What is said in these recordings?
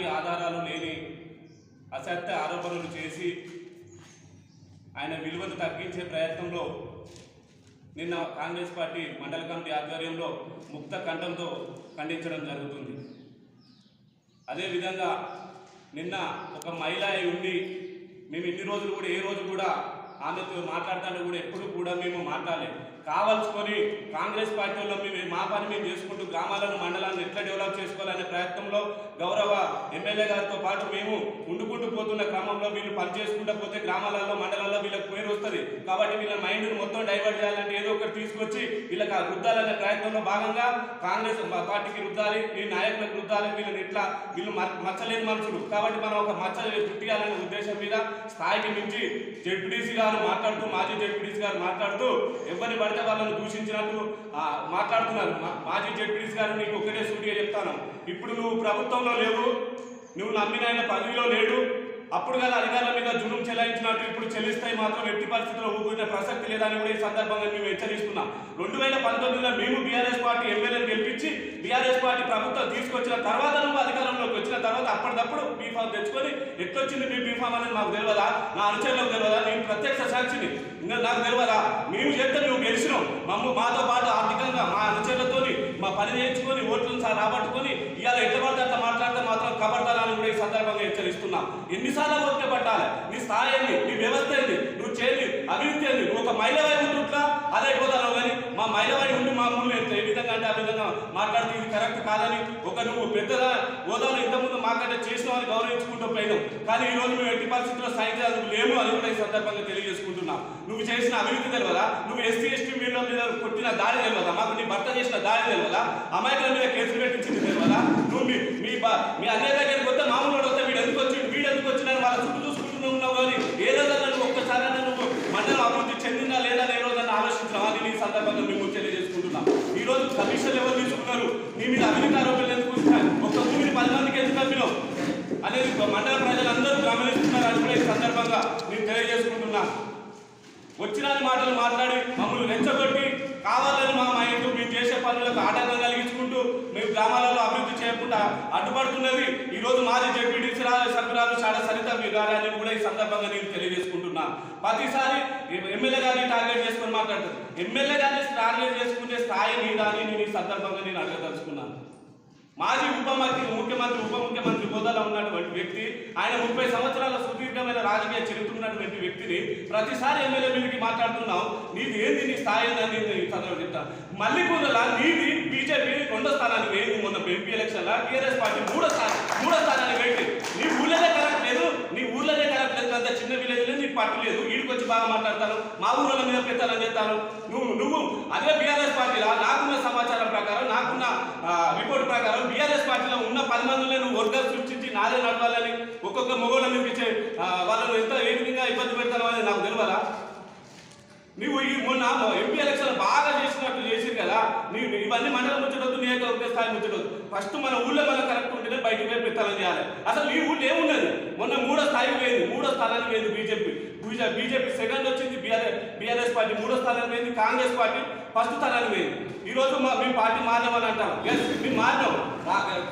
ఎలాంటి ఆధారాలు లేని అసత్య ఆరోపణలు చేసి ఆయన విలువను తగ్గించే ప్రయత్నంలో నిన్న కాంగ్రెస్ పార్టీ మండల కమిటీ ఆధ్వర్యంలో ముక్త కంఠంతో ఖండించడం జరుగుతుంది. అదేవిధంగా నిన్న ఒక మహిళ అయి ఉండి మేము ఇన్ని రోజులు కూడా ఏ రోజు కూడా ఆమెతో మాట్లాడతాను కూడా ఎప్పుడు కూడా మేము మాట్లాడలేము కావలసుకొని కాంగ్రెస్ పార్టీ వాళ్ళు మేము మా పని మేము చేసుకుంటూ గ్రామాలను మండలాన్ని ఎట్లా డెవలప్ చేసుకోవాలనే ప్రయత్నంలో గౌరవ ఎమ్మెల్యే గారితో పాటు మేము ఉండుకుంటూ పోతున్న క్రమంలో వీళ్ళు పని చేసుకుంటూ పోతే గ్రామాలలో మండలాల్లో వీళ్ళకి పేరు వస్తుంది. కాబట్టి వీళ్ళ మైండ్ని మొత్తం డైవర్ట్ చేయాలంటే ఏదో ఒకటి తీసుకొచ్చి వీళ్ళకి ఆ రుద్దాలనే ప్రయత్నంలో భాగంగా కాంగ్రెస్ పార్టీకి రుద్దాలి మీ నాయకులకు రుద్దాలి వీళ్ళని ఎట్లా వీళ్ళు మచ్చలేని మనుషులు. కాబట్టి మనం ఒక మచ్చ చుట్టాలనే ఉద్దేశం మీద స్థాయికి మించి జెడ్పీడీసీ గారు మాట్లాడుతూ మాజీ జడ్పీడీసీ గారు మాట్లాడుతూ ఎవరి పడితే వాళ్ళని దూషించినట్టు మాట్లాడుతున్నారు. మా- మాజీ జెడ్పీడీసీ గారు నీకు ఒకటే సూటిగా చెప్తాను. ఇప్పుడు నువ్వు ప్రభుత్వంలో లేవు నువ్వు నమ్మిన ఆయన పదవిలో లేడు అప్పుడు గల అధికారుల మీద జులుం చెలాయించినట్టు ఇప్పుడు చెల్లిస్తాయి మాత్రం ఎట్టి పరిస్థితుల్లో ఊరుకునే ప్రసక్తి లేదని కూడా ఈ సందర్భంగా మేము హెచ్చరిస్తున్నాం. రెండు వేల పంతొమ్మిదిలో మేము బీఆర్ఎస్ పార్టీ ఎమ్మెల్యేని గెలిపించి బీఆర్ఎస్ పార్టీ ప్రభుత్వం తీసుకొచ్చిన తర్వాత నువ్వు అధికారంలోకి వచ్చిన తర్వాత అప్పటికప్పుడు బీఫామ్ తెచ్చుకొని ఎట్లొచ్చింది మీ బీఫామ్ అనేది మాకు తెలియదా నా అనుచరులకు తెలియదా నేను ప్రత్యక్ష సాక్షిని. ఇంకా నాకు తెలియదా మేము చేస్తే నువ్వు గెలిచినాం మమ్మ మాతో పాటు ఆర్థికంగా మా అనుచరులతోని మా పని చేయించుకొని ఓట్లను రాబట్టుకొని ఇవాళ ఎట్లా పడితే అట్లా మాట్లాడితే మాత్రం కబర్దాలని కూడా ఈ సందర్భంగా హెచ్చరిస్తున్నాం ఎన్నిసార్లు ఓకే పట్టాలి? నీ స్థాయి ఏంది? నీ వ్యవస్థ ఏంది? నువ్వు చేయండి అభివృద్ధి ఏంది? నువ్వు ఒక మహిళవై ఉంటుట్లా అదే పోతాను కానీ మా మహిళవై ఉండి మా ముందు ఏ విధంగా అంటే ఆ విధంగా మాట్లాడితే ఇది కరెక్ట్ కాదని ఒక నువ్వు పెద్దగా హోదాలో ఇంతకుముందు మాకంటే చేసినామని గౌరవించుకుంటూ పోయినావు. కానీ ఈ రోజు మేము ఎట్టి పరిస్థితుల్లో సాధించేందుకు లేము అని కూడా ఈ సందర్భంగా తెలియజేసుకుంటున్నాం. నువ్వు చేసిన అభివృద్ధి తెలియదా నువ్వు ఎస్సీ ఎస్టీ మీడియం మీద కొట్టిన దాడి తెలియదా మాకు నీ భర్త చేసిన దాడి తెలియదా అమాయకుల మీద కేసులు పెట్టించింది తెలియదా నువ్వు మీ మీ మీ అన్నయ్య దగ్గరికి వస్తే మామూలు వాడు వస్తే వీడు ఎందుకు వచ్చి వీడు మన చుట్టూ చూసుకుంటూనే ఉన్నావు కానీ ఏ రోజన్నా నువ్వు ఒక్కసారి నువ్వు మండలం అభివృద్ధి చెందినా లేదా ఏ రోజన్నా ఆలోచించినావా అని నీ సందర్భంగా మేము తెలియజేసుకుంటున్నా. ఈ రోజు కమిషన్ ఎవరు తీసుకున్నారు? నీ మీద అవినీతి ఆరోపణలు ఎందుకు ఒక్క భూమిని పది మందికి ఎందుకు అమ్మినావు అనేది మండల ప్రజలందరూ గమనిస్తున్నారు అని కూడా ఈ సందర్భంగా నేను తెలియజేసుకుంటున్నా. వచ్చిన మాటలు మాట్లాడి మమ్మల్ని రెచ్చగొట్టి కావాలని మా ఇంట్లో మేము చేసే పనులకు ఆటంకం కలిగించుకుంటూ మేము గ్రామాలలో అభివృద్ధి చేయకుండా అడ్డుపడుతున్నది. ఈరోజు రోజు మాజీ జడ్పీటీసీ సభ్యురాలు చాడ సరిత గారని కూడా ఈ సందర్భంగా నేను తెలియజేసుకుంటున్నా. ప్రతిసారి ఎమ్మెల్యే గారిని టార్గెట్ చేసుకొని మాట్లాడుతుంది ఎమ్మెల్యే గారిని టార్గెట్ చేసుకునే స్థాయి మీద అని నేను ఈ సందర్భంగా నేను అడగదలుచుకున్నాను. మాజీ ఉపమంత్రి ముఖ్యమంత్రి ఉప ముఖ్యమంత్రి హోదాలో ఉన్నటువంటి వ్యక్తి ఆయన ముప్పై సంవత్సరాల సుదీర్ఘమైన రాజకీయ చరిత్ర ఉన్నటువంటి వ్యక్తిని ప్రతిసారి ఎమ్మెల్యే మీదకి మాట్లాడుతున్నావు. నీది ఏంది? నీ స్థాయి అని నేను ఈ సందర్భంగా నీది బీజేపీ రెండో స్థానానికి వేయింది మొన్న ఎంపీ ఎలక్షన్ టీఆర్ఎస్ పార్టీ మూడో స్థానం మూడో స్థానానికి వేయింది నీ ఊళ్ళోనే కరెక్ట్ లేదు నీ ఊళ్ళోనే కరెక్ట్ లేదు అంత చిన్న లేదు. వీడికి వచ్చి బాగా మాట్లాడతాను మా ఊళ్ళ మీద పెట్టాలని చెప్తాను నువ్వు నువ్వు అదే బీఆర్ఎస్ పార్టీలో? నాకున్న సమాచారం ప్రకారం నాకున్న రిపోర్ట్ ప్రకారం బీఆర్ఎస్ పార్టీలో ఉన్న పది మందిలో నువ్వు వర్గాలు సృష్టించి నాదే నడవాలని ఒక్కొక్క మొగోళ్ళ నుంచి వాళ్ళను ఎంత ఏ విధంగా ఇబ్బంది పెడతావు అనేది నాకు తెలియదా నువ్వు ఈ మొన్న ఎంపీ ఎలక్షన్ బాగా చేసినట్టు చేసింది కదా. నీవు ఇవన్నీ మండలం ముచ్చటొద్దు నియోజకవర్గ స్థాయి ముచ్చటొద్దు. ఫస్ట్ మన ఊళ్ళో మనం కరెక్ట్ ఉంటేనే బయటకు పోయి పెట్టాలని చేయాలి. అసలు ఈ ఊళ్ళో ఏమున్నది మొన్న మూడో స్థాయికి పోయింది మూడో స్థానానికి పోయింది బీజేపీ. బీజేపీ సెకండ్ వచ్చింది బీఆర్ఎస్ బీఆర్ఎస్ పార్టీ మూడో స్థానానికి పోయింది కాంగ్రెస్ పార్టీ ఫస్ట్ స్థానానికి పోయింది. ఈ రోజు మా మేము పార్టీ మారినామని అంటాం ఎస్ మేము మారినాం.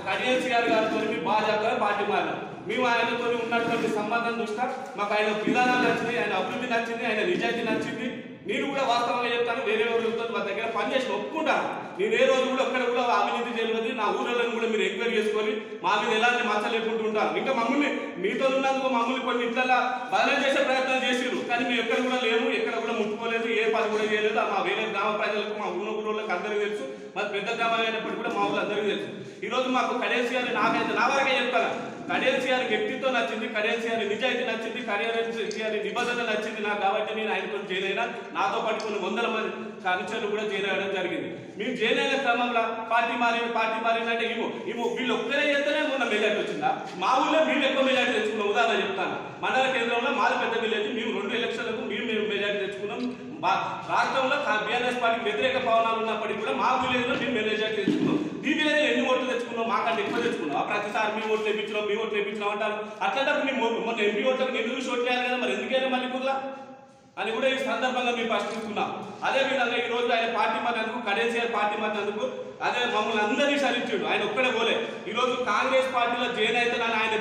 కడియన్సీ గారు గారితో మేము బాగా పార్టీ మారినాం. మేము ఆయనతో ఉన్నటువంటి సంబంధం చూసినా మాకు ఆయన విధానాలు నచ్చింది ఆయన అభివృద్ధి నచ్చింది ఆయన నిజాయితీ నచ్చింది. నేను కూడా వాస్తవంగా చెప్తాను వేరే వాళ్ళతో మా దగ్గర పనిచేసి ఒప్పుకుంటాను నేను ఏ రోజు కూడా ఒక్కడ కూడా అవినీతి చేయలేదు. నా ఊళ్ళని కూడా మీరు ఎంక్వైరీ చేసుకొని మా మీద ఎలాంటి మచ్చ లేకుండా ఉంటాను ఇంకా మమ్మల్ని మీతో ఉన్నందుకు మమ్మల్ని కొన్ని ఇట్లా బదనం చేసే ప్రయత్నం చేసిరు కానీ మేము ఎక్కడ కూడా లేము ఎక్కడ కూడా ముట్టుకోలేదు ఏ పని కూడా చేయలేదు. మా వేరే గ్రామ ప్రజలకు మా ఊళ్ళో ఊళ్ళోకి అందరికీ తెలుసు. మరి పెద్ద గ్రామాలు అయినప్పటికీ కూడా మా ఊళ్ళో అందరికీ తెలుసు. ఈ రోజు మాకు కడేసి అని నాకైతే నా వరకే చెప్తాను. కడేసి వ్యక్తిత్వం నచ్చింది కడేసి నిజాయితీ నచ్చింది కడేసి నిబంధన నచ్చింది నాకు కాబట్టి నేను ఆయనతో జైలైనా నాతో పాటు కొన్ని వందల మంది అనుచరులు కూడా చేయడం జరిగింది. మేము చేయలేని క్రమంలో పార్టీ మారింది పార్టీ మారింది అంటే ఇమో ఇమో వీళ్ళు ఒక్కరే చేస్తేనే మొన్న మెజార్టీ వచ్చిందా? మా ఊళ్ళో మేము ఎక్కువ మెజార్టీ తెచ్చుకున్నాం ఉదాహరణ చెప్తాను. మండల కేంద్రంలో మాది పెద్ద విలేజ్ మేము రెండు ఎలక్షన్లకు మేము మేము మెజార్టీ తెచ్చుకున్నాం. రాష్ట్రంలో బీఆర్ఎస్ పార్టీ వ్యతిరేక భవనాలు ఉన్నప్పటికీ కూడా మా విలేజ్లో మేము మెజార్టీ తెచ్చుకున్నాం మీ విలేజ్ ఎన్ని ఓట్లు తెచ్చుకున్నాం మాకంటే ఎక్కువ అంటారు మీ ఓట్లు వేయించడం మీ ఓట్లు వేయించడం అంటారు. అట్లాంటప్పుడు మీ మొ- మొన్న ఎంపీ ఓట్లకు నేను చూసి ఓట్లు వేయాలి కదా మరి ఎందుకైనా మళ్ళీ కుర్లా? అని కూడా ఈ సందర్భంగా మేము ప్రశ్నిస్తున్నాం అదేవిధంగా ఈ రోజు ఆయన పార్టీ మారినందుకు కడేసీఆర్ పార్టీ మారినందుకు అదే మమ్మల్ని అందరినీ సరించాడు ఆయన ఒక్కడే పోలే. ఈరోజు కాంగ్రెస్ పార్టీలో జైన్ అవుతానని ఆయన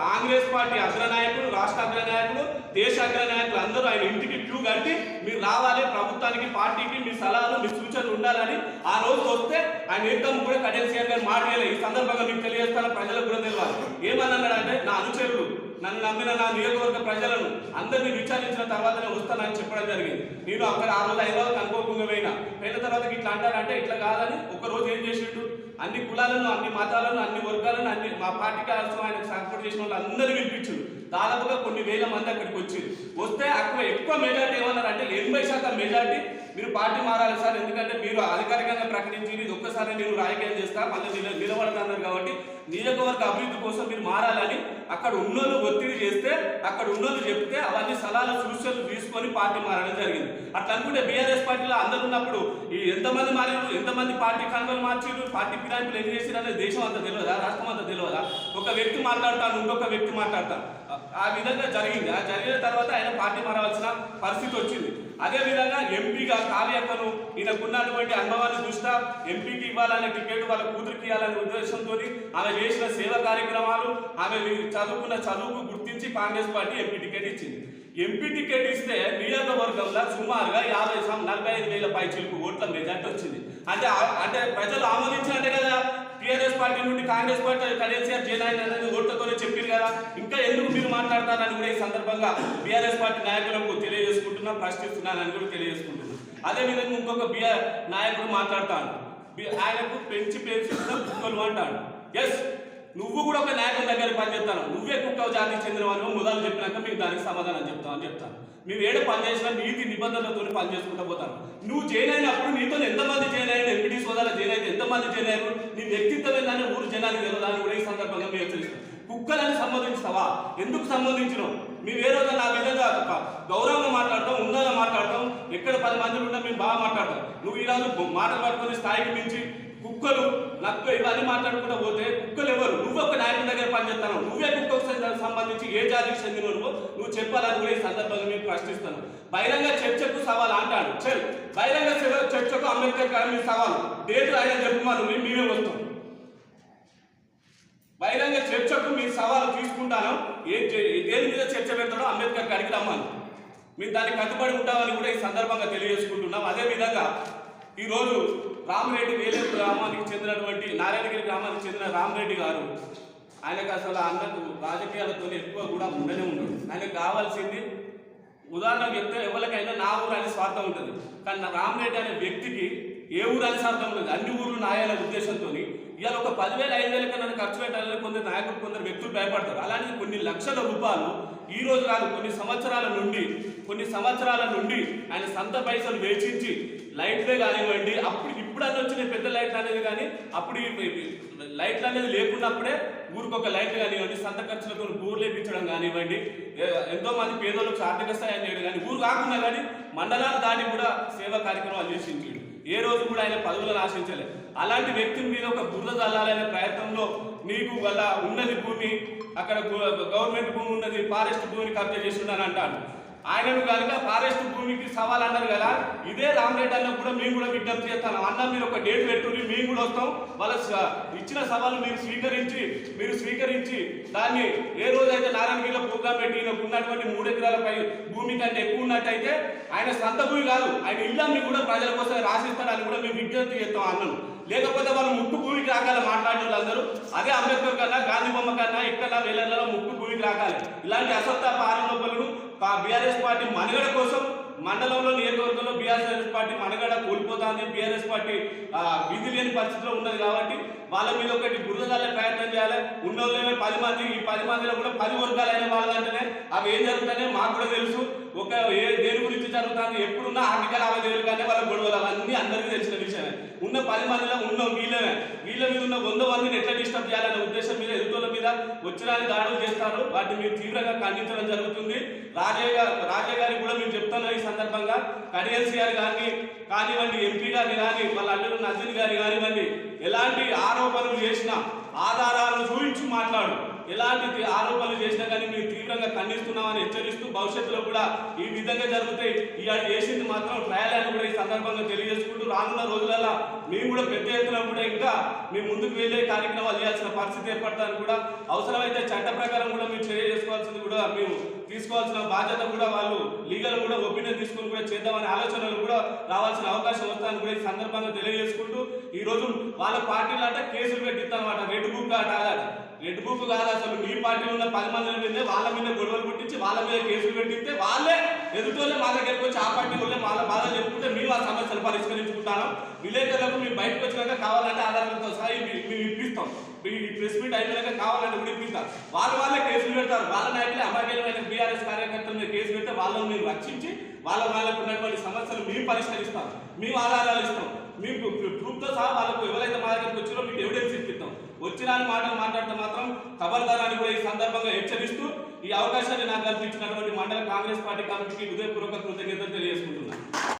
కాంగ్రెస్ పార్టీ అగ్రనాయకులు రాష్ట్ర అగ్రనాయకులు దేశ అగ్రనాయకులు అందరూ ఆయన ఇంటికి క్యూ కట్టి మీరు రావాలి ప్రభుత్వానికి పార్టీకి మీ సలహాలు మీ సూచనలు ఉండాలని ఆ రోజు వస్తే ఆయన యుద్ధం కూడా కటేసీఆర్ గారు మాట్లాడలేదు ఈ సందర్భంగా మీకు తెలియజేస్తాను ప్రజలకు కూడా తెలియాలి. ఏమన్నాడంటే నా అనుచరులు నన్ను నమ్మిన నా నియోజకవర్గ ప్రజలను అందరినీ విచారించిన తర్వాతనే వస్తానని చెప్పడం జరిగింది. నేను అక్కడ ఆ రోజు రోజులు అనుకోకుండా పోయినా. పోయిన తర్వాత ఇట్లా అంటారంటే ఇట్లా కాదని ఒక రోజు ఏం చేసిండు? అన్ని కులాలను అన్ని మతాలను అన్ని వర్గాలను అన్ని మా పార్టీ అవసరం ఆయనకు సపోర్ట్ చేసిన వాళ్ళు అందరూ పిలిపించారు దాదాపుగా కొన్ని వేల మంది అక్కడికి వచ్చారు. వస్తే అక్కడ ఎక్కువ మెజార్టీ ఏమన్నారంటే ఎనభై శాతం మెజార్టీ మీరు పార్టీ మారాలి సార్ ఎందుకంటే మీరు అధికారికంగా ప్రకటించి ఇది ఒక్కసారి నేను రాజకీయం చేస్తా మళ్ళీ నిల నిలబడతాన్నారు కాబట్టి నియోజకవర్గ అభివృద్ధి కోసం మీరు మారాలని అక్కడ ఉన్నోళ్ళు ఒత్తిడి చేస్తే అక్కడ ఉన్నోళ్ళు చెప్తే అవన్నీ సలహాలు సూచనలు తీసుకొని పార్టీ మారడం జరిగింది. అట్లా అనుకుంటే బీఆర్ఎస్ పార్టీలో అందరు ఉన్నప్పుడు ఈ ఎంతమంది మారారు ఎంతమంది పార్టీ కనుగోలు మార్చారు పార్టీ ఫిరాయింపులు ఎన్ని చేసిరు అనేది దేశం అంతా తెలియదా రాష్ట్రం అంతా తెలియదా? ఒక వ్యక్తి మాట్లాడతాను ఇంకొక వ్యక్తి మాట్లాడతాను. ఆ- విధంగా జరిగింది. ఆ జరిగిన తర్వాత ఆయన పార్టీ మారవలసిన పరిస్థితి వచ్చింది. అదే విధంగా ఎంపీగా కావ్యక్కను ఈయనకున్నటువంటి అనుభవాన్ని దృష్ట్యా ఎంపీకి ఇవ్వాలనే టికెట్ వాళ్ళ కూతురికి ఇవ్వాలనే ఉద్దేశంతో ఆమె చేసిన సేవా కార్యక్రమాలు ఆమె చదువుకున్న చదువుకు గుర్తించి కాంగ్రెస్ పార్టీ ఎంపీ టికెట్ ఇచ్చింది. ఎంపీ టికెట్ ఇస్తే నియోజకవర్గంలో సుమారుగా యాభై నలభై ఐదు వేల పై చిలుపు ఓట్ల మెజార్టీ వచ్చింది. అంటే అంటే ప్రజలు ఆమోదించినట్టే కదా? టీఆర్ఎస్ పార్టీ నుండి కాంగ్రెస్ పార్టీ కడేసీఆర్ జైన్ అనేది ఓట్లతోనే చెప్పారు కదా. ఇంకా ఎందుకు మీరు మాట్లాడతారని కూడా ఈ సందర్భంగా బీఆర్ఎస్ పార్టీ నాయకులకు తెలియజేసుకుంటున్నా ప్రశ్నిస్తున్నానని కూడా తెలియజేసుకుంటున్నాను అదేవిధంగా ఇంకొక బీఆర్ నాయకుడు మాట్లాడతాను ఆయనకు పెంచి పెంచిన కుక్కలు అంటాడు. ఎస్ నువ్వు కూడా ఒక నాయకుడి దగ్గర పనిచేస్తాను నువ్వే కుక్క జాతికి చెందిన వాళ్ళు మొదలు చెప్పినాక మీకు దానికి సమాధానం చెప్తావు అని చెప్తాను. మేము ఏడ పని చేసినా నీతి నిబంధనలతో పనిచేసుకుంటూ పోతాను నువ్వు జైన్ అయినప్పుడు నీతో ఎంతమంది జైన్ అయ్యారు? ఎంపీటీ సోదాలు జైన్ అయితే ఎంతమంది జైన్ అయ్యారు? నీ వ్యక్తిత్వం ఏందని ఊరు జనానికి తెలియదు అని కూడా ఈ సందర్భంగా మేము హెచ్చరిస్తాం. కుక్కలని సంబంధించినవా ఎందుకు సంబంధించినావు? మేము ఏ రోజు నా విధంగా గౌరవంగా మాట్లాడతాం ఉన్నగా మాట్లాడతాం. ఎక్కడ పది మంది ఉన్నా మేము బాగా మాట్లాడతాం. నువ్వు ఈరోజు మాటలు పట్టుకొని స్థాయికి మించి కుక్కలు నక్క ఇవన్నీ మాట్లాడుకుంటూ పోతే కుక్కలు ఎవరు? నువ్వు ఒక నాయకుడి దగ్గర పనిచేస్తాను నువ్వే కుక్కకు సంబంధించి ఏ జాతికి చెందిన నువ్వు? నువ్వు చెప్పాలని కూడా ఈ సందర్భంగా మేము ప్రశ్నిస్తాను. బహిరంగ చర్చకు సవాల్ అంటాడు. చల్. బహిరంగ చర్చకు అంబేద్కర్ గారు మీ సవాల్. డేట్ ఆయన చెప్పుమాను మేము మేమే వస్తాం. బహిరంగ చర్చకు మీ సవాలు తీసుకుంటాను. ఏ దేని మీద చర్చ పెడతాడో అంబేద్కర్ గారికి రమ్మను. మీరు దానికి కట్టుబడి ఉంటామని కూడా ఈ సందర్భంగా తెలియజేసుకుంటున్నాం. అదేవిధంగా ఈరోజు రామరెడ్డి వేలేరు గ్రామానికి చెందినటువంటి నారాయణగిరి గ్రామానికి చెందిన రామరెడ్డి గారు ఆయనకు అసలు అన్నకు రాజకీయాలతో ఎక్కువ కూడా ఉండనే ఉండదు ఆయనకు కావాల్సింది ఉదాహరణకు చెప్తే ఎవరికైనా నా ఊరు అనే స్వార్థం ఉంటుంది. కానీ నా రామరెడ్డి అనే వ్యక్తికి ఏ ఊరు అనే స్వార్థం ఉంటుంది అన్ని ఊర్లు నాయాల ఉద్దేశంతో ఇవాళ ఒక పదివేల ఐదు వేల కన్నా ఖర్చు పెట్టాలని కొందరు నాయకులు కొందరు వ్యక్తులు భయపడతారు. అలాంటిది కొన్ని లక్షల రూపాయలు ఈ రోజు కాదు కొన్ని సంవత్సరాల నుండి కొన్ని సంవత్సరాల నుండి ఆయన సొంత పైసలు వేచించి లైట్లే కానివ్వండి అప్పుడు ఇప్పుడు అని వచ్చిన పెద్ద లైట్లు అనేది కానీ అప్పుడు లైట్లు అనేది లేకున్నప్పుడే ఊరికొక లైట్లు కానివ్వండి సంత ఖర్చులతో ఊరు లేపించడం కానివ్వండి ఎంతో మంది పేదలకు ఆర్థిక స్థాయి అనేది కానీ ఊరు కాకుండా కానీ మండలాలు దాటి కూడా సేవా కార్యక్రమాలు చేసింది. ఏ రోజు కూడా ఆయన పదవులను ఆశించలేదు అలాంటి వ్యక్తిని మీద ఒక బురద చల్లాలనే ప్రయత్నంలో నీకు వల్ల ఉన్నది భూమి అక్కడ గవర్నమెంట్ భూమి ఉన్నది ఫారెస్ట్ భూమిని కబ్జా చేస్తున్నాను అంటాను ఆయనను కనుక ఫారెస్ట్ భూమికి సవాల్ అన్నారు కదా. ఇదే రామరెడ్డి అన్న కూడా మేము కూడా విజ్ఞప్తి చేస్తాను అన్న మీరు ఒక డేట్ పెట్టుకుని మేము కూడా వస్తాం. వాళ్ళ స- ఇచ్చిన సవాలు మీరు స్వీకరించి మీరు స్వీకరించి దాన్ని ఏ రోజైతే నారాయణగిరిలో ప్రోగ్రామ్ పెట్టి ఈయనకు ఉన్నటువంటి మూడు ఎకరాలపై భూమి కంటే ఎక్కువ ఉన్నట్టయితే ఆయన సొంత భూమి కాదు ఆయన ఇల్లు కూడా ప్రజల కోసం రాసిస్తాడని కూడా మేము విజ్ఞప్తి చేస్తాం అన్నను. లేకపోతే వాళ్ళు ముక్కు భూమికి రాకాలి మాట్లాడిన వాళ్ళందరూ అదే అంబేద్కర్ కన్నా గాంధీ బొమ్మ కన్నా ఇక్కడ వేలల్లో ముక్కు భూమికి రాకాలి ఇలాంటి అసత్తాప పారంలోపలను బీఆర్ఎస్ పార్టీ మనుగడ కోసం మండలంలో నియోజకవర్గంలో బీఆర్ఎస్ పార్టీ మనుగడ కోల్పోతుంది. బీఆర్ఎస్ పార్టీ విధి లేని పరిస్థితిలో ఉన్నది కాబట్టి వాళ్ళ మీద ఒకటి బురదలే ప్రయత్నం చేయాలి. ఉన్నోళ్ళేమో పది మంది ఈ పది మందిలో కూడా పది వర్గాలైన వాళ్ళంటేనే అవి ఏం జరుగుతాయో మాకు కూడా తెలుసు. ఒక ఏ దేని గురించి జరుగుతుంది ఎప్పుడున్న ఆర్థిక లావాదేవీలు కానీ వాళ్ళ గొడవలు అవన్నీ అందరికీ తెలిసిన విషయమే. ఉన్న పది మందిలో ఉన్న వీళ్ళమే. వీళ్ళ మీద ఉన్న వంద మందిని ఎట్లా డిస్టర్బ్ చేయాలనే ఉద్దేశం మీద మీద వచ్చినాన్ని దాడులు చేస్తారు వాటిని మీరు తీవ్రంగా ఖండించడం జరుగుతుంది. రాజయ్య గారు రాజయ్య గారికి కూడా మేము చెప్తున్నాం ఈ సందర్భంగా. కడియల్సి గారు కానీ కానివ్వండి ఎంపీ గారిని కానీ వాళ్ళ అల్లుడు నజీన్ గారి కానివ్వండి ఎలాంటి ఆరోపణలు చేసినా ఆధారాలను చూపించి మాట్లాడు. ఎలాంటి ఆరోపణలు చేసినా కానీ మేము తీవ్రంగా ఖండిస్తున్నామని హెచ్చరిస్తూ భవిష్యత్తులో కూడా ఈ విధంగా జరుగుతాయి ఇవాళ చేసింది మాత్రం ట్రయల్ అని కూడా ఈ సందర్భంగా తెలియజేసుకుంటూ రానున్న రోజులలో మేము కూడా పెద్ద ఎత్తున కూడా ఇంకా మేము ముందుకు వెళ్ళే కార్యక్రమాలు చేయాల్సిన పరిస్థితి ఏర్పడతాను కూడా అవసరమైతే చట్ట ప్రకారం కూడా మేము చర్య చేసుకోవాల్సింది కూడా మేము తీసుకోవాల్సిన బాధ్యత కూడా వాళ్ళు లీగల్ కూడా ఒపీనియన్ తీసుకుని కూడా చేద్దామనే ఆలోచనలు కూడా రావాల్సిన అవకాశం వస్తాయని కూడా ఈ సందర్భంగా తెలియజేసుకుంటూ ఈ రోజు వాళ్ళ పార్టీలు అంటే కేసులు పెట్టిస్తానమాట రెడ్ బుక్ అట రెడ్ బుక్ కాదా అసలు మీ పార్టీలో ఉన్న పది మందిని మీద వాళ్ళ మీద గొడవలు పుట్టించి వాళ్ళ మీద కేసులు పెట్టిస్తే వాళ్ళే ఎదుటోళ్ళే మా దగ్గరికి వచ్చి ఆ పార్టీ వాళ్ళే వాళ్ళ బాధలు చెప్పుకుంటే మేము ఆ సమస్యలు పరిష్కరించుకుంటాను విలేకరులకు మేము బయటకు వచ్చినాక కావాలంటే ఆధారాలతో సహా మేము ఇప్పిస్తాం. ఈ ప్రెస్ మీట్ అయిపోయాక కావాలంటే కూడా ఇప్పిస్తాం. వాళ్ళ వాళ్ళే కేసులు పెడతారు. వాళ్ళ నాయకులే అమాయకమైన బీఆర్ఎస్ కార్యకర్తల మీద కేసు పెడితే వాళ్ళని మేము రక్షించి వాళ్ళ వాళ్ళకు ఉన్నటువంటి సమస్యలు మేము పరిష్కరిస్తాం. మేము ఆధారాలు ఇస్తాం. మీకు ప్రూఫ్తో సహా వాళ్ళకు ఎవరైతే మా దగ్గరికి వచ్చారో మీకు ఎవిడెన్స్ ఇచ్చింది వచ్చిన మాటలు మాట్లాడితే మాత్రం ఖబర్దారాన్ని కూడా ఈ సందర్భంగా హెచ్చరిస్తూ ఈ అవకాశాన్ని నాకు కల్పించినటువంటి మండల కాంగ్రెస్ పార్టీ కమిటీకి హృదయపూర్వక కృతజ్ఞతలు తెలియజేసుకుంటున్నాను.